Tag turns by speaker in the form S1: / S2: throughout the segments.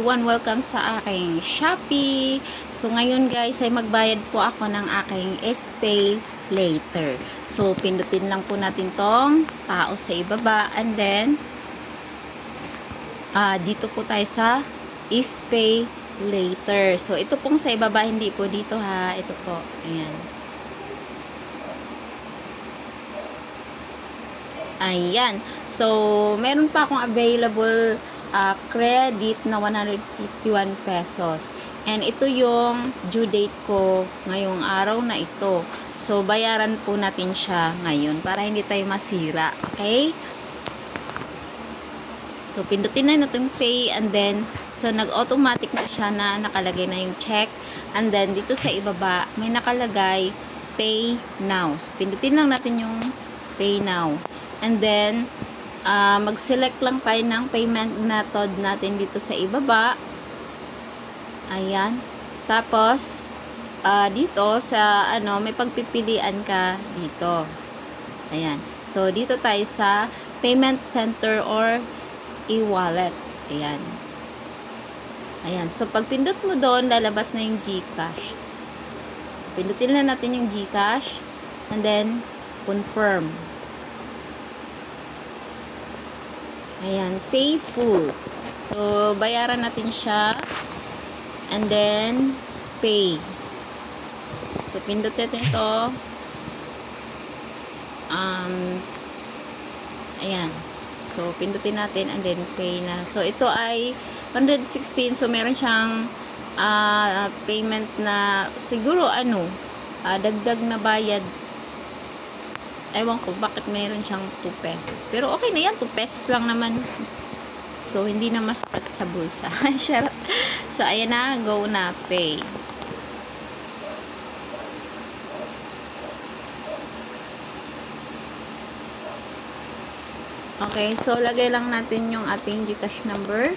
S1: everyone, welcome sa aking Shopee. So ngayon guys ay magbayad po ako ng aking SPay later. So pindutin lang po natin tong tao sa ibaba and then ah dito po tayo sa SPay later. So ito pong sa ibaba, hindi po dito ha. Ito po. Ayan. Ayan. So, meron pa akong available uh, credit na 151 pesos. And ito yung due date ko ngayong araw na ito. So, bayaran po natin siya ngayon para hindi tayo masira. Okay? So, pindutin na natin pay and then, so, nag-automatic na siya na nakalagay na yung check. And then, dito sa ibaba, may nakalagay pay now. So, pindutin lang natin yung pay now. And then, uh, mag-select lang tayo ng payment method natin dito sa ibaba. Ayan. Tapos, uh, dito sa, ano, may pagpipilian ka dito. Ayan. So, dito tayo sa payment center or e-wallet. Ayan. Ayan. So, pag pindot mo doon, lalabas na yung GCash. So, pindutin na natin yung GCash. And then, confirm. Ayan, pay full. So, bayaran natin siya. And then, pay. So, pindot natin to. Um, ayan. So, pindutin natin and then pay na. So, ito ay 116. So, meron siyang uh, payment na siguro ano, uh, dagdag na bayad ewan ko bakit mayroon siyang 2 pesos. Pero okay na yan, 2 pesos lang naman. So, hindi na masakit sa bulsa. So, ayan na, go na, pay. Okay, so lagay lang natin yung ating Gcash number.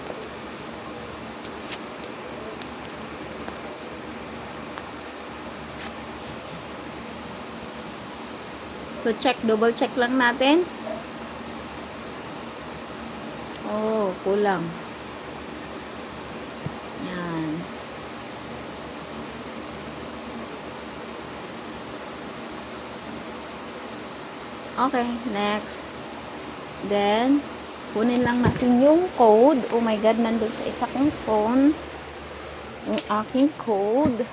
S1: So, check, double check lang natin. Oh, kulang. Yan. Okay, next. Then, kunin lang natin yung code. Oh my God, nandun sa isa kong phone. Yung aking code.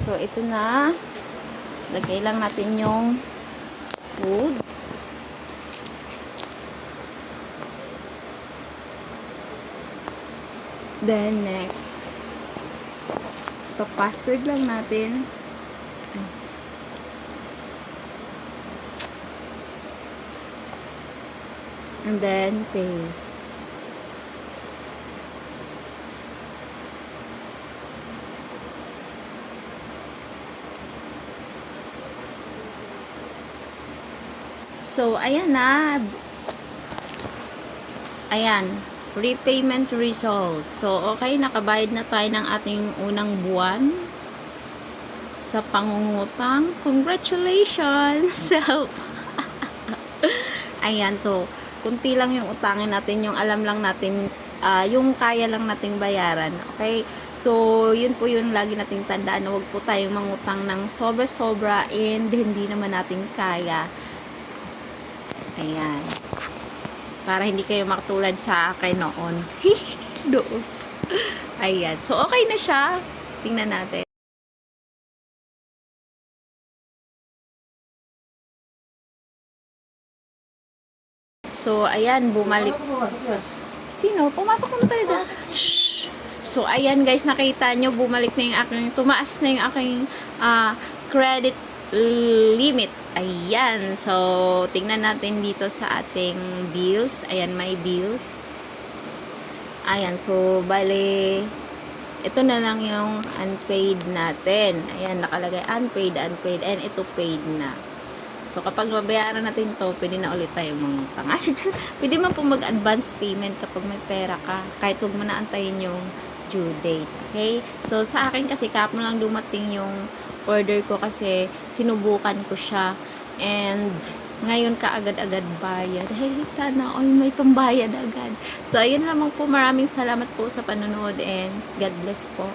S1: So, ito na. Lagay lang natin yung food. Then, next. Pa-password lang natin. And then, pay. So, ayan na. Ayan. Repayment result. So, okay. Nakabayad na tayo ng ating unang buwan sa pangungutang. Congratulations! Self! ayan. So, kunti lang yung utangin natin. Yung alam lang natin, uh, yung kaya lang nating bayaran. Okay? So, yun po yun lagi nating tandaan huwag po tayong mangutang ng sobra-sobra and hindi naman natin kaya. Ayan. Para hindi kayo makatulad sa akin noon. Doon. Ayan. So, okay na siya. Tingnan natin. So, ayan. Bumalik. Sino? Pumasok na talaga. Shh! So, ayan guys. Nakita nyo, bumalik na yung aking, tumaas na yung aking uh, credit limit. Ayan. So, tingnan natin dito sa ating bills. Ayan, may bills. Ayan. So, bale, ito na lang yung unpaid natin. Ayan, nakalagay unpaid, unpaid, and ito paid na. So, kapag mabayaran natin to, pwede na ulit tayo mangutang. pwede man po mag-advance payment kapag may pera ka. Kahit huwag mo na antayin yung due date. Okay? So, sa akin kasi kapon lang dumating yung order ko kasi sinubukan ko siya. And ngayon kaagad-agad bayad. Hey, sana all may pambayad agad. So, ayun lamang po. Maraming salamat po sa panonood and God bless po.